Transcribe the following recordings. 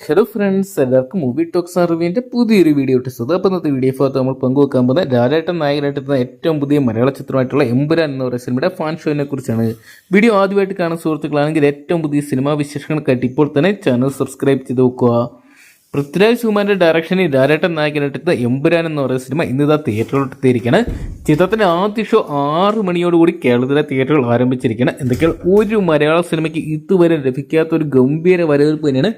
Hello friends എല്ലാവർക്കും movie talks അറിവിന്റെ പുതിയൊരു വീഡിയോ ഇട്ട് സുഖം അപ്പം ഇന്നത്തെ വീഡിയോ ഭാഗത്ത് നമ്മൾ പങ്കുവെക്കാൻ പോകുന്ന ലാലേട്ടൻ നായകനായിട്ട് എത്തുന്ന ഏറ്റവും പുതിയ മലയാള ചിത്രമായിട്ടുള്ള എമ്പുരാൻ എന്ന് പറയുന്ന സിനിമയുടെ ഫാൻ ഷോയിനെ കുറിച്ചാണ്. വീഡിയോ ആദ്യമായിട്ട് കാണുന്ന സുഹൃത്തുക്കളാണെങ്കിൽ ഏറ്റവും പുതിയ സിനിമാ വിശേഷങ്ങൾക്കായിട്ട് ഇപ്പോൾ തന്നെ ചാനൽ സബ്സ്ക്രൈബ് ചെയ്ത് നോക്കുക പൃഥ്വിരാജ് കുമാറിന്റെ ഡയറക്ഷനിൽ ലാലേട്ടൻ നായകനായിട്ട് എമ്പുരാൻ എന്ന് പറയുന്ന സിനിമ ഇന്നിതാ തിയേറ്ററിലോട്ട് എത്തിയിരിക്കുകയാണ്. ചിത്രത്തിന്റെ ആദ്യ ഷോ ആറ് മണിയോടുകൂടി കേരളത്തിലെ തിയേറ്ററുകൾ ആരംഭിച്ചിരിക്കുകയാണ്. എന്തൊക്കെയാണ് ഒരു മലയാള സിനിമയ്ക്ക് ഇതുവരെ ലഭിക്കാത്ത ഒരു ഗംഭീര വരവേൽപ്പ് തന്നെയാണ്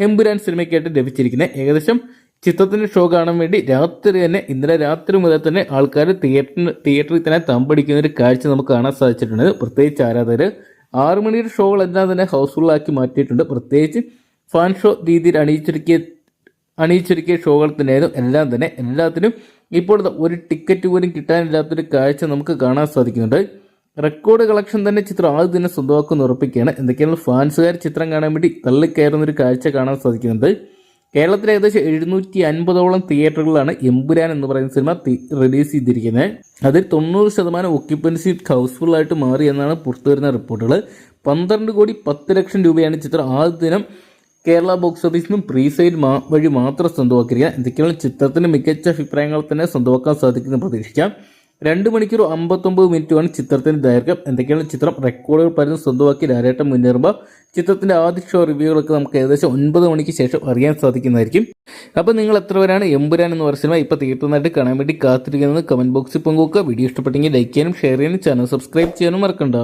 എമ്പുരാൻ സിനിമയ്ക്കായിട്ട് ലഭിച്ചിരിക്കുന്നത് ഏകദേശം ചിത്രത്തിന്റെ ഷോ കാണാൻ വേണ്ടി രാത്രി തന്നെ ഇന്നലെ രാത്രി മുതൽ തന്നെ ആൾക്കാർ തിയേറ്ററിന് തിയേറ്ററിൽ തന്നെ തമ്പടിക്കുന്ന ഒരു കാഴ്ച നമുക്ക് കാണാൻ സാധിച്ചിട്ടുണ്ട്. പ്രത്യേകിച്ച് ആരാധകർ ആറു മണിയുടെ ഷോകളെല്ലാം തന്നെ ഹൗസ്ഫുള്ളാക്കി മാറ്റിയിട്ടുണ്ട്. പ്രത്യേകിച്ച് ഫാൻ ഷോ രീതിയിൽ അണിയിച്ചൊരുക്കിയ അണിയിച്ചൊരുക്കിയ ഷോകൾ തന്നെയായിരുന്നു. എല്ലാം തന്നെ എല്ലാത്തിനും ഇപ്പോൾ ഒരു ടിക്കറ്റ് പോലും കിട്ടാനില്ലാത്തൊരു കാഴ്ച നമുക്ക് കാണാൻ സാധിക്കുന്നുണ്ട്. റെക്കോർഡ് കളക്ഷൻ തന്നെ ചിത്രം ആദ്യം തന്നെ സ്വന്തമാക്കുന്ന ഉറപ്പിക്കുകയാണ്. എന്തൊക്കെയാണ് ഫാൻസുകാർ ചിത്രം കാണാൻ വേണ്ടി തള്ളിക്കയറുന്ന ഒരു കാഴ്ച കാണാൻ സാധിക്കുന്നുണ്ട് കേരളത്തിലെ ഏകദേശം എഴുന്നൂറ്റി അൻപതോളം തിയേറ്ററുകളാണ് എമ്പുരാൻ എന്ന് പറയുന്ന സിനിമ റിലീസ് ചെയ്തിരിക്കുന്നത്. അതിൽ തൊണ്ണൂറ് ശതമാനം ഒക്യുപ്പൻസി ഹൗസ്ഫുൾ ആയിട്ട് മാറി എന്നാണ് പുറത്തുവരുന്ന റിപ്പോർട്ടുകൾ പന്ത്രണ്ട് കോടി പത്ത് ലക്ഷം രൂപയാണ് ചിത്രം ആദ്യ ദിനം കേരള ബോക്സ് ഓഫീസിൽ നിന്നും പ്രീ സെയിൽ വഴി മാത്രം സ്വന്തമാക്കിയിരിക്കുക എന്തൊക്കെയാണ് ചിത്രത്തിന് മികച്ച അഭിപ്രായങ്ങൾ തന്നെ സ്വന്തമാക്കാൻ സാധിക്കുമെന്ന് പ്രതീക്ഷിക്കാം. രണ്ട് മണിക്കൂർ അമ്പത്തൊമ്പത് മിനിറ്റുമാണ് ചിത്രത്തിന്റെ ദൈർഘ്യം. എന്തൊക്കെയാണ് ചിത്രം? റെക്കോർഡുകൾ പലരും സ്വന്തമാക്കി രാരേട്ടം മുന്നേറുമ്പോൾ ചിത്രത്തിന്റെ ആദ്യ ഷോ റിവ്യൂകളൊക്കെ നമുക്ക് ഏകദേശം ഒൻപത് മണിക്ക് ശേഷം അറിയാൻ സാധിക്കുന്നതായിരിക്കും. അപ്പോൾ നിങ്ങൾ എത്ര പേരാണ്? എമ്പുരാൻ എന്ന് പറയുന്ന സിനിമ ഇപ്പോൾ തീർത്തുന്നതായിട്ട് കാണാൻ വേണ്ടി കാത്തിരിക്കുന്നത് കമന്റ് ബോക്സിൽ പങ്കുവെക്കുക. വീഡിയോ ഇഷ്ടപ്പെട്ടെങ്കിൽ ലൈക്ക് ചെയ്യാനും ഷെയർ ചെയ്യാനും ചാനൽ സബ്സ്ക്രൈബ് ചെയ്യാനും മറക്കണ്ട.